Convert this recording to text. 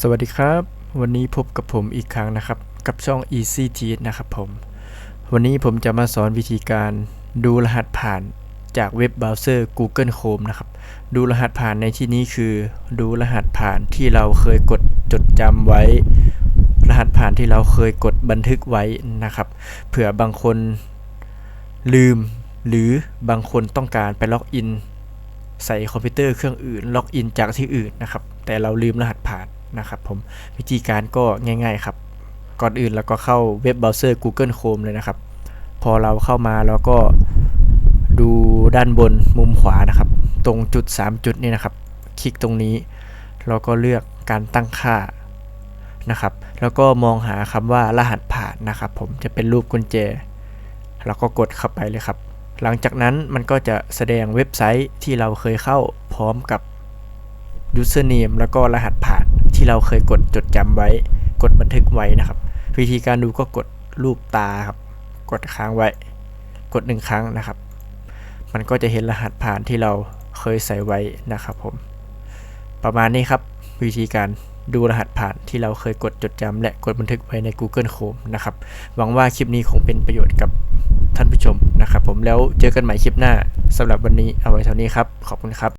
สวัสดีครับ วันนี้พบกับผมอีกครั้งนะครับ กับช่อง Easy Teach นะครับผม วันนี้ผมจะมาสอนวิธีการดูรหัสผ่านจากเว็บเบราว์เซอร์ Google Chrome นะครับ ดูรหัสผ่านในที่นี้คือ ดูรหัสผ่านที่เราเคยกดจดจำไว้ รหัสผ่านที่เราเคยกดบันทึกไว้นะครับเผื่อบางคนลืม หรือบางคนต้องการไปล็อกอินใส่คอมพิวเตอร์เครื่องอื่น ล็อกอินจากที่อื่นนะครับ แต่เราลืมรหัสผ่าน นะครับผมวิธีการก็ง่าย ๆ ครับ ก่อนอื่นเราก็เข้าเว็บเบราว์เซอร์ Google Chrome เลยนะครับ พอเราเข้ามาแล้วก็ดูด้านบนมุมขวานะครับ ตรงจุด 3 จุดนี่นะครับ คลิกตรงนี้ เราก็เลือกการตั้งค่านะครับ แล้วก็มองหาคำว่ารหัสผ่านนะครับ ผมจะเป็นรูปกุญแจ แล้วก็กดเข้าไปเลยครับ หลังจากนั้นมันก็จะแสดงเว็บไซต์ที่เราเคยเข้าพร้อมกับ username แล้วก็รหัสผ่าน ที่เราเคยกดจดจำไว้ กดบันทึกไว้นะครับ วิธีการดูก็กดรูปตาครับ กดค้างไว้ กดหนึ่งครั้งนะครับ มันก็จะเห็นรหัสผ่านที่เราเคยใส่ไว้นะครับ ผม ประมาณนี้ครับ วิธีการดูรหัสผ่านที่เราเคยกดจดจำและกดบันทึกไว้ใน Google Chrome นะครับ หวังว่าคลิปนี้คงเป็นประโยชน์กับท่านผู้ชมนะครับ ผมแล้วเจอกันใหม่คลิปหน้าสำหรับวันนี้เอาไว้เท่านี้ครับ ขอบคุณครับ